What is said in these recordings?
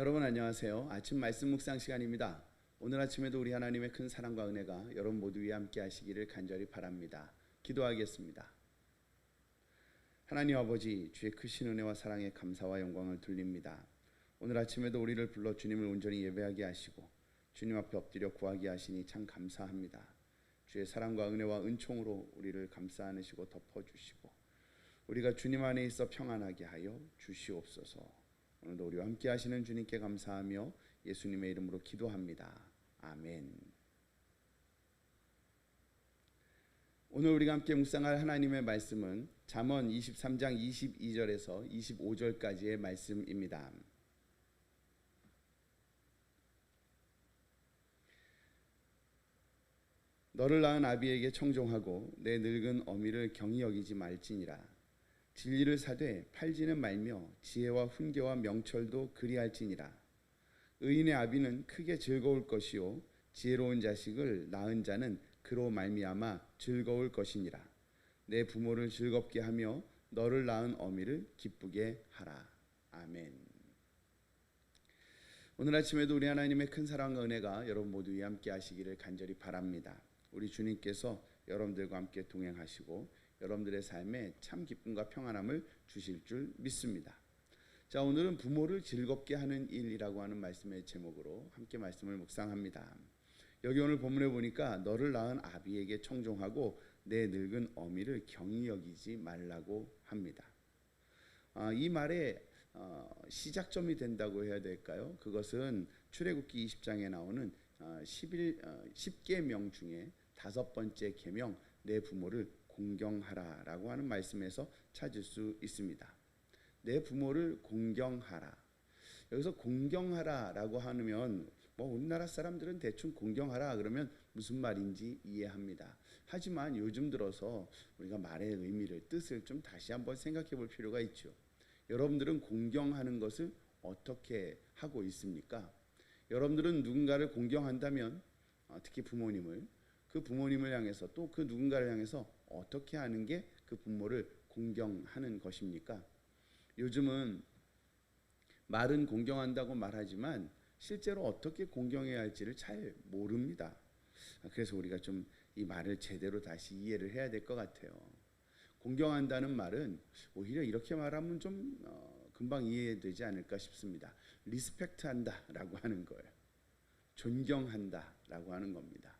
여러분 안녕하세요. 아침 말씀 묵상 시간입니다. 오늘 아침에도 우리 하나님의 큰 사랑과 은혜가 여러분 모두 위에 함께 하시기를 간절히 바랍니다. 기도하겠습니다. 하나님 아버지 주의 크신 은혜와 사랑에 감사와 영광을 돌립니다. 오늘 아침에도 우리를 불러 주님을 온전히 예배하게 하시고 주님 앞에 엎드려 구하게 하시니 참 감사합니다. 주의 사랑과 은혜와 은총으로 우리를 감싸 안으시고 덮어 주시고 우리가 주님 안에 있어 평안하게 하여 주시옵소서. 오늘도 우리와 함께 하시는 주님께 감사하며 예수님의 이름으로 기도합니다. 아멘. 오늘 우리가 함께 묵상할 하나님의 말씀은 잠언 23장 22절에서 25절까지의 말씀입니다. 너를 낳은 아비에게 청종하고 내 늙은 어미를 경히 여기지 말지니라. 진리를 사되 팔지는 말며 지혜와 훈계와 명철도 그리할지니라. 의인의 아비는 크게 즐거울 것이요 지혜로운 자식을 낳은 자는 그로 말미암아 즐거울 것이니라. 내 부모를 즐겁게 하며 너를 낳은 어미를 기쁘게 하라. 아멘. 오늘 아침에도 우리 하나님의 큰 사랑과 은혜가 여러분 모두 위 함께 하시기를 간절히 바랍니다. 우리 주님께서 여러분들과 함께 동행하시고 여러분들의 삶에 참 기쁨과 평안함을 주실 줄 믿습니다. 자, 오늘은 부모를 즐겁게 하는 일이라고 하는 말씀의 제목으로 함께 말씀을 묵상합니다. 여기 오늘 본문에 보니까 너를 낳은 아비에게 청종하고 내 늙은 어미를 경히 여기지 말라고 합니다. 아, 이 말의 어, 시작점이 된다고 해야 될까요? 그것은 출애굽기 20장에 나오는 어, 11 어, 10계명 중에 다섯 번째 계명 내 부모를 공경하라라고 하는 말씀에서 찾을 수 있습니다. 내 부모를 공경하라. 여기서 공경하라라고 하면 뭐 우리나라 사람들은 대충 공경하라 그러면 무슨 말인지 이해합니다. 하지만 요즘 들어서 우리가 말의 의미를 뜻을 좀 다시 한번 생각해 볼 필요가 있죠. 여러분들은 공경하는 것을 어떻게 하고 있습니까? 여러분들은 누군가를 공경한다면 특히 부모님을 그 부모님을 향해서 또 그 누군가를 향해서 어떻게 하는 게 그 부모를 공경하는 것입니까? 요즘은 말은 공경한다고 말하지만 실제로 어떻게 공경해야 할지를 잘 모릅니다. 그래서 우리가 좀 이 말을 제대로 다시 이해를 해야 될 것 같아요. 공경한다는 말은 오히려 이렇게 말하면 좀 어, 금방 이해되지 않을까 싶습니다. 리스펙트한다라고 하는 거예요. 존경한다라고 하는 겁니다.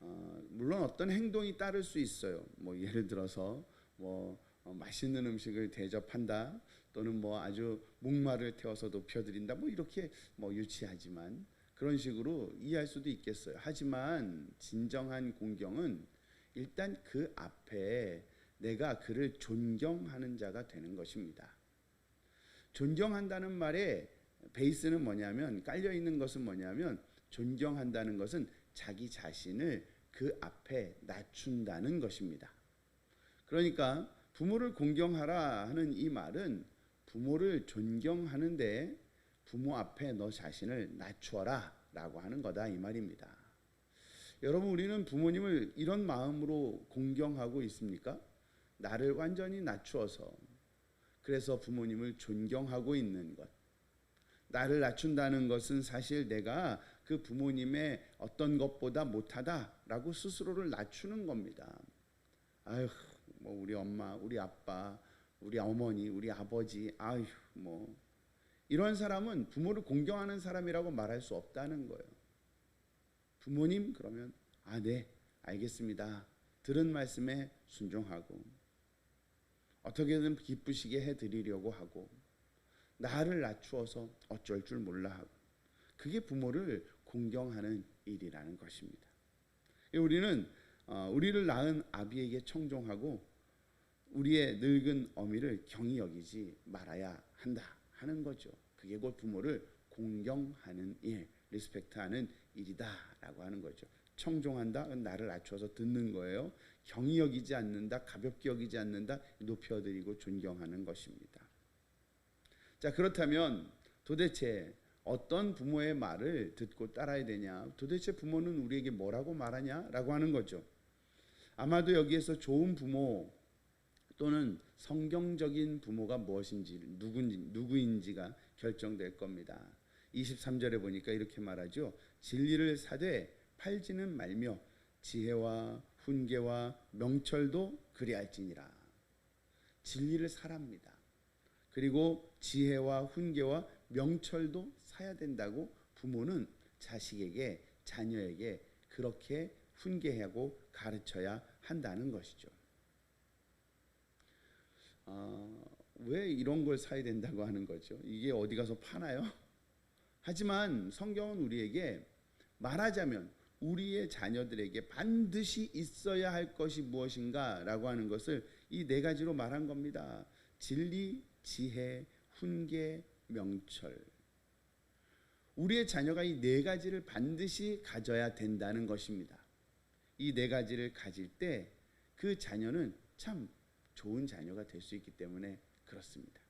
어, 물론 어떤 행동이 따를 수 있어요. 뭐 예를 들어서 뭐 어, 맛있는 음식을 대접한다 또는 뭐 아주 목마를 태워서 높여드린다 뭐 이렇게 뭐 유치하지만 그런 식으로 이해할 수도 있겠어요. 하지만 진정한 공경은 일단 그 앞에 내가 그를 존경하는 자가 되는 것입니다. 존경한다는 말의 베이스는 뭐냐면 깔려 있는 것은 뭐냐면 존경한다는 것은 자기 자신을 그 앞에 낮춘다는 것입니다. 그러니까 부모를 공경하라 하는 이 말은 부모를 존경하는데 부모 앞에 너 자신을 낮추어라 라고 하는 거다 이 말입니다. 여러분 우리는 부모님을 이런 마음으로 공경하고 있습니까? 나를 완전히 낮추어서 그래서 부모님을 존경하고 있는 것. 나를 낮춘다는 것은 사실 내가 그 부모님의 어떤 것보다 못하다라고 스스로를 낮추는 겁니다. 아휴, 뭐 우리 엄마, 우리 아빠, 우리 어머니, 우리 아버지, 아휴, 뭐 이런 사람은 부모를 공경하는 사람이라고 말할 수 없다는 거예요. 부모님 그러면 아, 네, 알겠습니다. 들은 말씀에 순종하고 어떻게든 기쁘시게 해 드리려고 하고 나를 낮추어서 어쩔 줄 몰라 하고 그게 부모를 공경하는 일이라는 것입니다. 우리는 어, 우리를 낳은 아비에게 청종하고 우리의 늙은 어미를 경히 여기지 말아야 한다 하는 거죠. 그게 곧 부모를 공경하는 일, 리스펙트하는 일이다라고 하는 거죠. 청종한다, 나를 낮춰서 듣는 거예요. 경히 여기지 않는다, 가볍게 여기지 않는다, 높여드리고 존경하는 것입니다. 자, 그렇다면 도대체 어떤 부모의 말을 듣고 따라야 되냐? 도대체 부모는 우리에게 뭐라고 말하냐 라고 하는 거죠. 아마도 여기에서 좋은 부모 또는 성경적인 부모가 무엇인지 누군지 누구인지가 결정될 겁니다. 23절에 보니까 이렇게 말하죠. 진리를 사되 팔지는 말며 지혜와 훈계와 명철도 그리할지니라. 진리를 사랍니다. 그리고 지혜와 훈계와 명철도 사야 된다고 부모는 자식에게 자녀에게 그렇게 훈계하고 가르쳐야 한다는 것이죠. 아, 왜 이런 걸 사야 된다고 하는 거죠? 이게 어디 가서 파나요? 하지만 성경은 우리에게 말하자면 우리의 자녀들에게 반드시 있어야 할 것이 무엇인가라고 하는 것을 이 네 가지로 말한 겁니다. 진리, 지혜, 훈계, 명철. 우리의 자녀가 이 네 가지를 반드시 가져야 된다는 것입니다. 이 네 가지를 가질 때 그 자녀는 참 좋은 자녀가 될 수 있기 때문에 그렇습니다.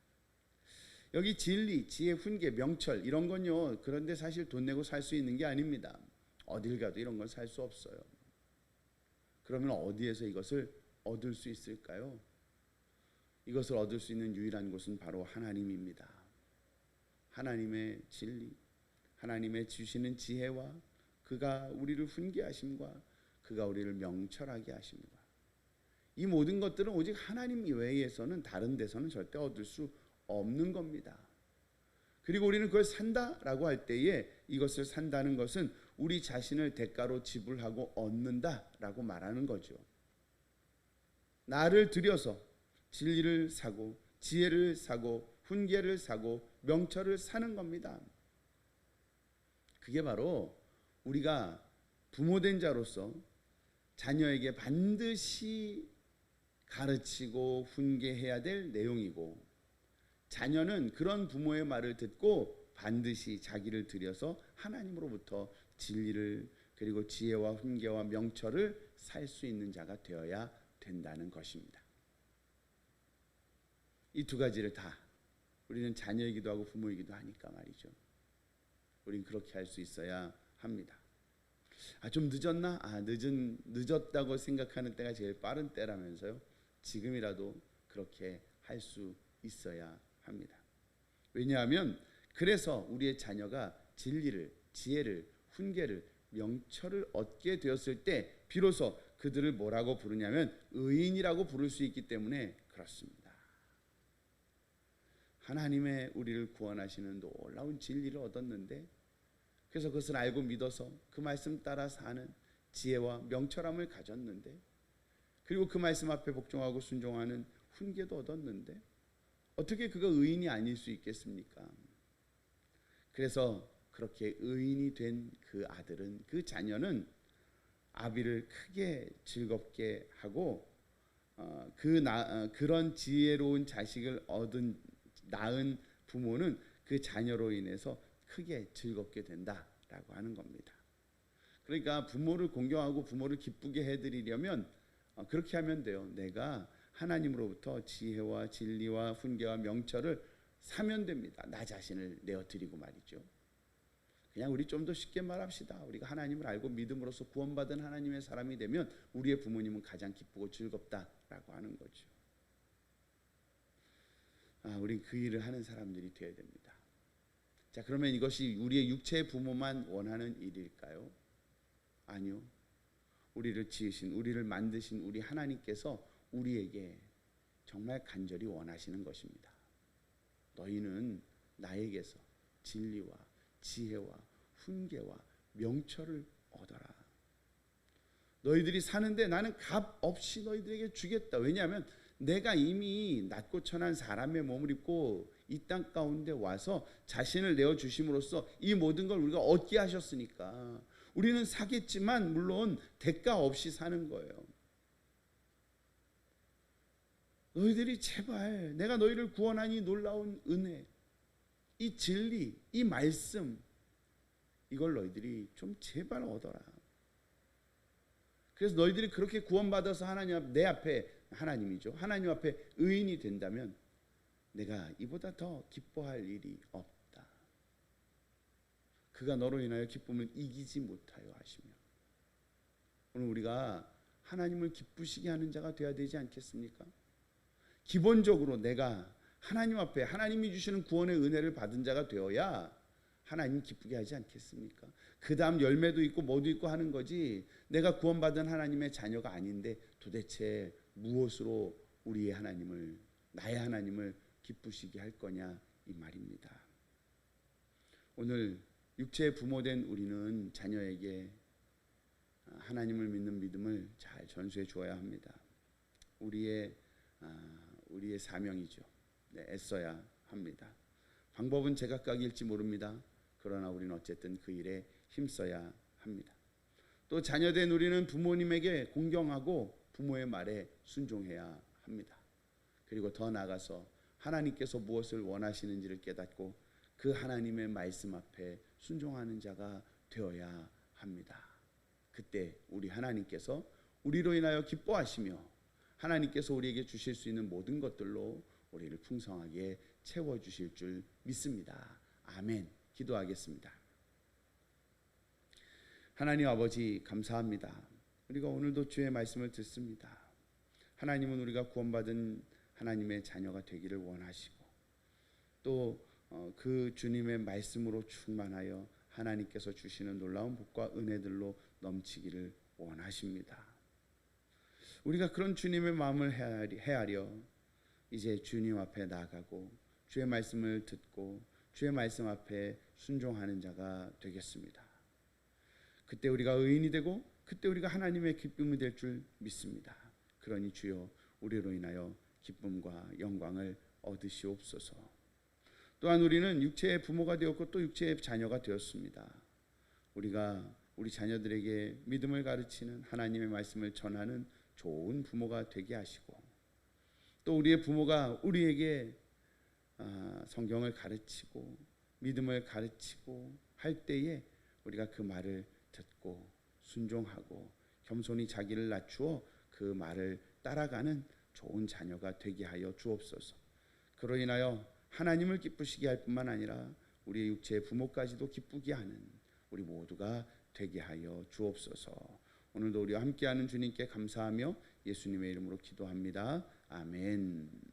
여기 진리, 지혜, 훈계, 명철 이런 건요. 그런데 사실 돈 내고 살 수 있는 게 아닙니다. 어딜 가도 이런 건 살 수 없어요. 그러면 어디에서 이것을 얻을 수 있을까요? 이것을 얻을 수 있는 유일한 곳은 바로 하나님입니다. 하나님의 진리, 하나님의 주시는 지혜와 그가 우리를 훈계하심과 그가 우리를 명철하게 하심과 이 모든 것들은 오직 하나님 외에서는 다른 데서는 절대 얻을 수 없는 겁니다. 그리고 우리는 그걸 산다라고 할 때에 이것을 산다는 것은 우리 자신을 대가로 지불하고 얻는다라고 말하는 거죠. 나를 들여서 진리를 사고 지혜를 사고 훈계를 사고 명철을 사는 겁니다. 그게 바로 우리가 부모된 자로서 자녀에게 반드시 가르치고 훈계해야 될 내용이고 자녀는 그런 부모의 말을 듣고 반드시 자기를 들여서 하나님으로부터 진리를 그리고 지혜와 훈계와 명철을 살 수 있는 자가 되어야 된다는 것입니다. 이 두 가지를 다 우리는 자녀이기도 하고 부모이기도 하니까 말이죠. 우린 그렇게 할 수 있어야 합니다. 아 좀 늦었나? 아 늦은 늦었다고 생각하는 때가 제일 빠른 때라면서요. 지금이라도 그렇게 할 수 있어야 합니다. 왜냐하면 그래서 우리의 자녀가 진리를 지혜를 훈계를 명철을 얻게 되었을 때 비로소 그들을 뭐라고 부르냐면 의인이라고 부를 수 있기 때문에 그렇습니다. 하나님의 우리를 구원하시는 놀라운 진리를 얻었는데 그래서 그것을 알고 믿어서 그 말씀 따라 사는 지혜와 명철함을 가졌는데 그리고 그 말씀 앞에 복종하고 순종하는 훈계도 얻었는데 어떻게 그가 의인이 아닐 수 있겠습니까? 그래서 그렇게 의인이 된 그 아들은 그 자녀는 아비를 크게 즐겁게 하고 어, 그 나, 어, 그런 지혜로운 자식을 얻은 낳은 부모는 그 자녀로 인해서 크게 즐겁게 된다라고 하는 겁니다. 그러니까 부모를 공경하고 부모를 기쁘게 해드리려면 어, 그렇게 하면 돼요. 내가 하나님으로부터 지혜와 진리와 훈계와 명철을 사면 됩니다. 나 자신을 내어 드리고 말이죠. 그냥 우리 좀 더 쉽게 말합시다. 우리가 하나님을 알고 믿음으로써 구원받은 하나님의 사람이 되면 우리의 부모님은 가장 기쁘고 즐겁다라고 하는 거죠. 아, 우리 그 일을 하는 사람들이 되어야 됩니다. 자, 그러면 이것이 우리의 육체의 부모만 원하는 일일까요? 아니요. 우리를 지으신, 우리를 만드신 우리 하나님께서 우리에게 정말 간절히 원하시는 것입니다. 너희는 나에게서 진리와 지혜와 훈계와 명철을 얻어라. 너희들이 사는데 나는 값 없이 너희들에게 주겠다. 왜냐하면 내가 이미 낮고 천한 사람의 몸을 입고 이 땅 가운데 와서 자신을 내어 주심으로써 이 모든 걸 우리가 얻게 하셨으니까 우리는 사겠지만 물론 대가 없이 사는 거예요. 너희들이 제발 내가 너희를 구원하니 놀라운 은혜, 이 진리, 이 말씀 이걸 너희들이 좀 제발 얻어라. 그래서 너희들이 그렇게 구원받아서 하나님 앞, 내 앞에 하나님이죠. 하나님 앞에 의인이 된다면 내가 이보다 더 기뻐할 일이 없다. 그가 너로 인하여 기쁨을 이기지 못하여 하시며 오늘 우리가 하나님을 기쁘시게 하는 자가 되어야 되지 않겠습니까? 기본적으로 내가 하나님 앞에 하나님이 주시는 구원의 은혜를 받은 자가 되어야 하나님 기쁘게 하지 않겠습니까? 그 다음 열매도 있고 뭐도 있고 하는 거지 내가 구원받은 하나님의 자녀가 아닌데 도대체 무엇으로 우리의 하나님을 나의 하나님을 기쁘시게 할 거냐 이 말입니다. 오늘 육체의 부모된 우리는 자녀에게 하나님을 믿는 믿음을 잘 전수해 주어야 합니다. 우리의 아, 우리의 사명이죠. 네, 애써야 합니다. 방법은 제각각일지 모릅니다. 그러나 우리는 어쨌든 그 일에 힘써야 합니다. 또 자녀된 우리는 부모님에게 공경하고 부모의 말에 순종해야 합니다. 그리고 더 나아가서 하나님께서 무엇을 원하시는지를 깨닫고 그 하나님의 말씀 앞에 순종하는 자가 되어야 합니다. 그때 우리 하나님께서 우리로 인하여 기뻐하시며 하나님께서 우리에게 주실 수 있는 모든 것들로 우리를 풍성하게 채워 주실 줄 믿습니다. 아멘. 기도하겠습니다. 하나님 아버지 감사합니다. 우리가 오늘도 주의 말씀을 듣습니다. 하나님은 우리가 구원받은 하나님의 자녀가 되기를 원하시고 또 그 주님의 말씀으로 충만하여 하나님께서 주시는 놀라운 복과 은혜들로 넘치기를 원하십니다. 우리가 그런 주님의 마음을 헤아려 이제 주님 앞에 나가고 주의 말씀을 듣고 주의 말씀 앞에 순종하는 자가 되겠습니다. 그때 우리가 의인이 되고 그때 우리가 하나님의 기쁨이 될 줄 믿습니다. 그러니 주여 우리로 인하여 기쁨과 영광을 얻으시옵소서. 또한 우리는 육체의 부모가 되었고 또 육체의 자녀가 되었습니다. 우리가 우리 자녀들에게 믿음을 가르치는 하나님의 말씀을 전하는 좋은 부모가 되게 하시고 또 우리의 부모가 우리에게 아, 성경을 가르치고 믿음을 가르치고 할 때에 우리가 그 말을 듣고 순종하고 겸손히 자기를 낮추어 그 말을 따라가는 좋은 자녀가 되게 하여 주옵소서. 그로 인하여 하나님을 기쁘시게 할 뿐만 아니라 우리의 육체의 부모까지도 기쁘게 하는 우리 모두가 되게 하여 주옵소서. 오늘도 우리와 함께하는 주님께 감사하며 예수님의 이름으로 기도합니다. 아멘.